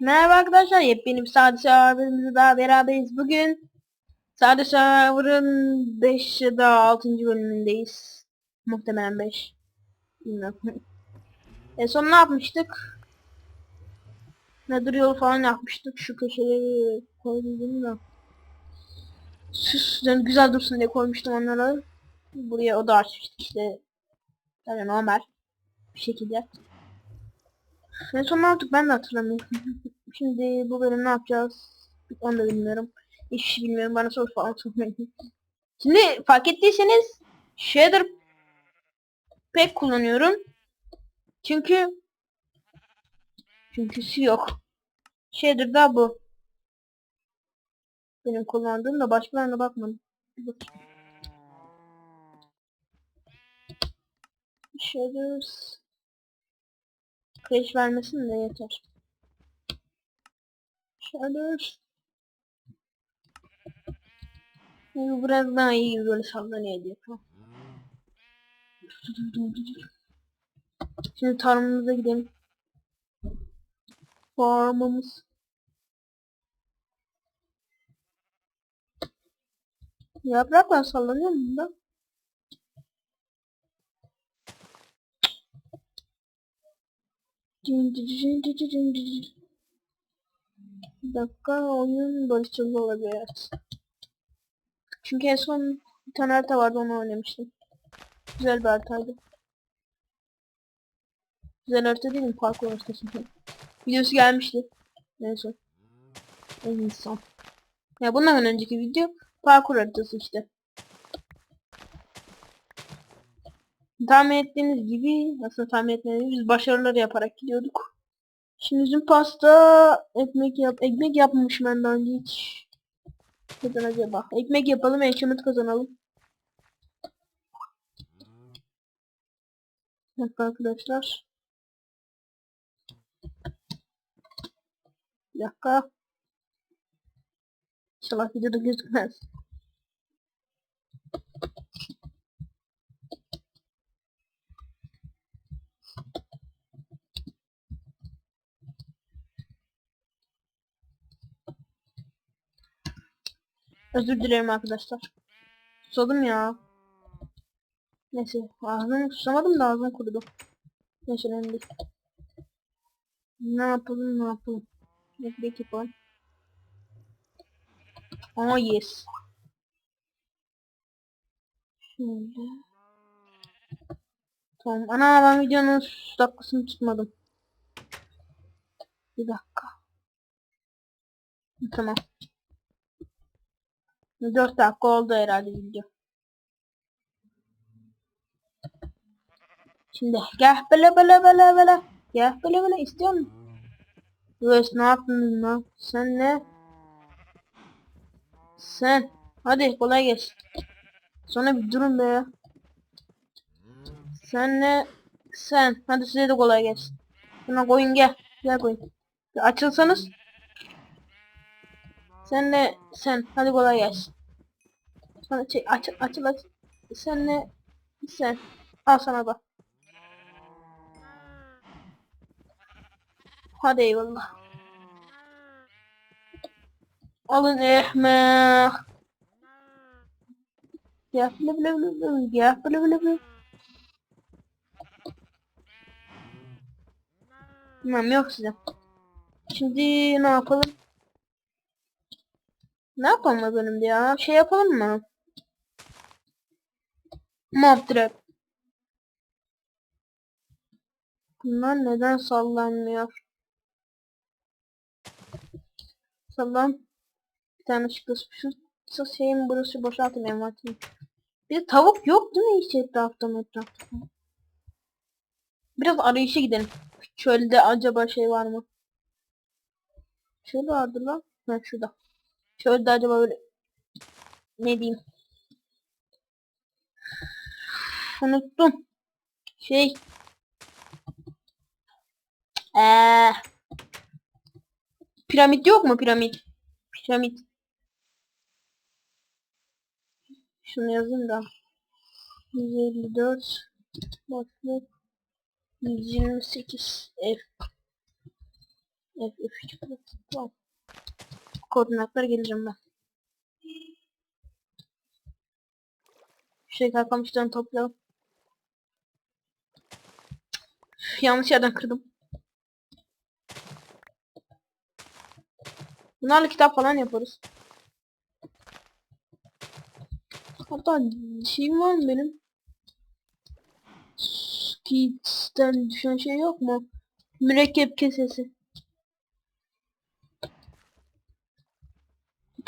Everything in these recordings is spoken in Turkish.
Merhaba arkadaşlar, yepyeni bir Sade Server'ımızda daha beraberiz. Bugün Sade Server'ın 5 ya da 6. bölümündeyiz. Muhtemelen 5. Bilmiyorum. e son ne yapmıştık? Nedir yolu falan yapmıştık. Şu köşeleri koydum da. Süs, yani güzel dursun diye koymuştum onları. Buraya oda açmıştık işte. Yani normal. Bir şekilde. En son ne yaptık ben de hatırlamıyorum. Şimdi bu bölüm ne yapacağız? Onu da bilmiyorum. Hiçbir şey bilmiyorum. Bana soru falan sormayın. Şimdi fark ettiyseniz shader pek kullanıyorum. Çünkü çünküsü yok. Shader da bu. Benim kullandığım da başkalarına bakmadım. Bir Crash vermesin de yeter. Shaders Bu biraz daha iyi böyle sallanıyor diye. Şimdi tarımımıza gidelim. Farmımız. Yapraklar sallanıyor mu bunda? Bir dakika oyun barışçılı olabilir. Çünkü en son bir tane harita vardı onu oynamıştım. Güzel bir haritaydı. Güzel harita değil mi? Parkur haritası. Videosu gelmişti. Son. En son. Ya bundan önceki video parkur haritası işte. Tahmin ettiğiniz gibi aslında tahmin etmediğimiz biz başarıları yaparak gidiyorduk. Şimdi bizim pasta ekmek yap ekmek yapmış ben hiç. Neden acaba? Ekmek yapalım, achievement kazanalım. Dakika arkadaşlar. Bir dakika. İnşallah videoda gözükmez. Özür dilerim arkadaşlar. Susadım ya. Neyse ağzım susamadım da ağzım kurudu. Neyse önemli. Ne yapalım ne yapalım. Bekle yapalım. Oh yes. Şöyle. Tamam. Ana ben videonun dakikasını tutmadım. Bir dakika. Tamam. 4 dakika oldu herhalde video. Şimdi gel böyle böyle böyle böyle. Gel böyle böyle istiyor musun? Luis ne yaptın lan? Sen ne? Sen. Hadi kolay gelsin. Sonra bir durun be. Sen ne? Sen. Hadi size de kolay gelsin. Buna koyun gel. Gel koyun. Açılsanız. Sen de sen. Hadi kolay gelsin. Sana şey aç açıl aç. Sen ne? Sen. Al sana bak. Hadi eyvallah. Alın ekmek. Ya bile bile bile bile. Ya bile bile bile. Tamam yok size. Şimdi ne yapalım? Ne yapalım bölümde ya? Şey yapalım mı? Mob trap. Bunlar neden sallanmıyor? Sallan. Bir tane şu şeyin burası boşaltın envatini. Bir tavuk yok değil mi hiç etrafta etrafta? Biraz arayışa gidelim. Çölde acaba şey var mı? Şöyle vardı lan. Ha şurada. Çölde acaba böyle ne diyeyim? Unuttum. Şey. Eee. Piramit yok mu piramit? Piramit. Şunu yazayım da. 154 boşluk 128 F F, F. Koordinatlara geleceğim ben. Şey kalkamışlarını toplayalım. Yanlış yerden kırdım. Bunlarla kitap falan yaparız. Hatta şeyim var mı benim? Skits'ten düşen şey yok mu? Mürekkep kesesi.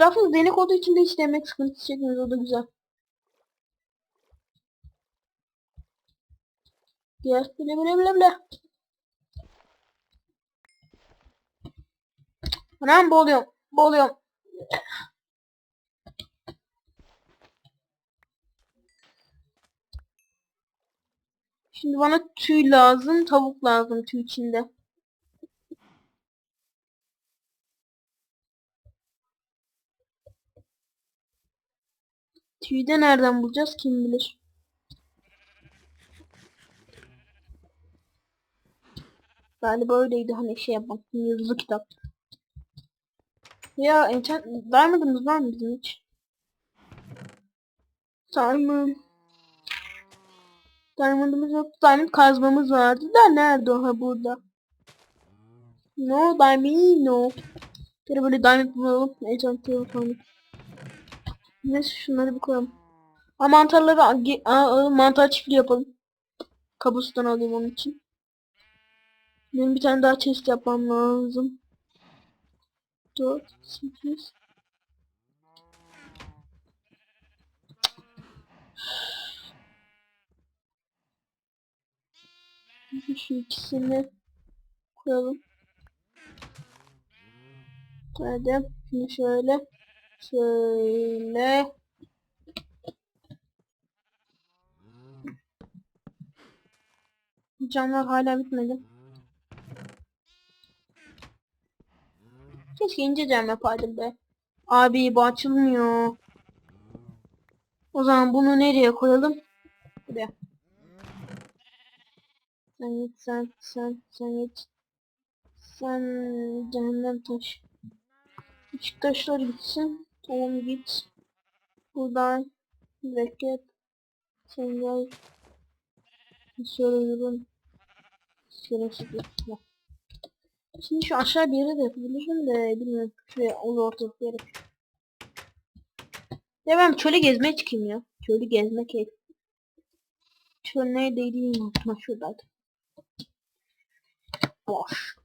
Etrafımız denek olduğu için de hiç demek sıkıntısı çekmiyoruz o da güzel. Gel bile bile bile bile. Anam boğuluyorum. Boğuluyorum. Şimdi bana tüy lazım. Tavuk lazım tüy içinde. Tüyü de nereden bulacağız kim bilir. Galiba öyleydi hani şey yapmak. Yazılı kitap. Ya enchant var mı bizim hiç? Diamond. Diamond'ımız yok. Diamond kazmamız vardı da nerede o ha burada? No diamond no. Bir böyle diamond bulalım. Enchant yapalım. Neyse şunları bir koyalım. Ha mantarları a, a, a, mantar çiftliği yapalım. Kabustan alayım onun için. Benim bir tane daha chest yapmam lazım. 4, 8. Şu ikisini koyalım. Hadi şimdi şöyle şöyle Camlar hala bitmedi. Keşke ince cam yapaydım be. Abi bu açılmıyor. O zaman bunu nereye koyalım? Buraya. Sen git sen sen sen git. Sen cehennem taş. Küçük taşlar gitsin. Tamam git. Buradan mürekkep. Sen gel. Yürün. Şöyle şöyle. Şimdi şu aşağı bir yere de yapabilirim de bilmiyorum. Şuraya onu ortalık yere. Ya ben çölü gezmeye çıkayım ya. Çölü gezmek keyif. Çöl neredeydi unutma şuradaydı. Boş.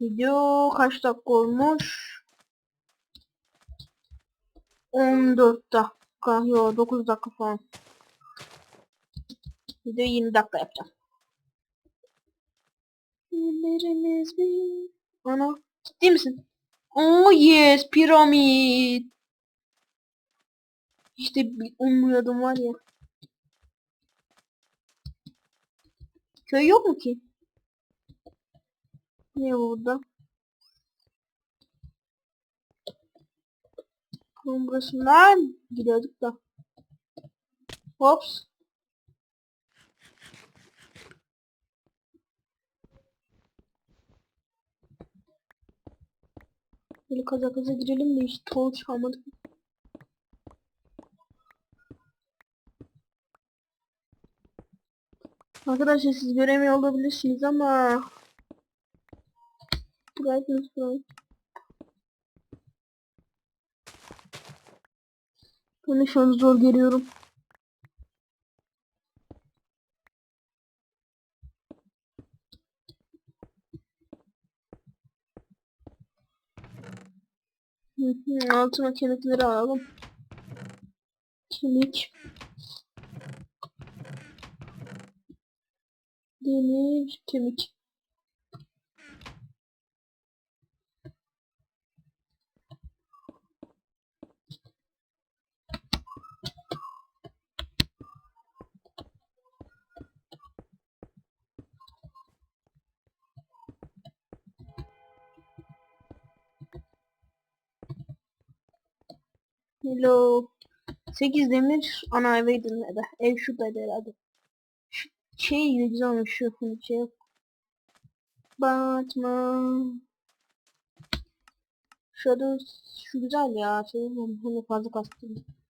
Video kaç dakika olmuş? 14 dakika. Yo 9 dakika falan. Video 20 dakika yapacağım. Ellerimiz bir... Ana. Ciddi misin? Oh yes piramit. İşte umuyordum var ya. Köy yok mu ki? Ne burada? Oğlum burası lan gidiyorduk da. Hops. Böyle kaza kaza girelim de hiç tol çalmadık. Arkadaşlar siz göremiyor olabilirsiniz ama Brightness Bright. Ben şu an zor geliyorum. Altına kemikleri alalım. Kemik. Demir, kemik. Hello. 8 demir ana eveydin da ev şuradaydı herhalde. Şu şey ne güzel olmuş şu şey. Batman. Şurada şu güzel ya şey hani fazla kastım.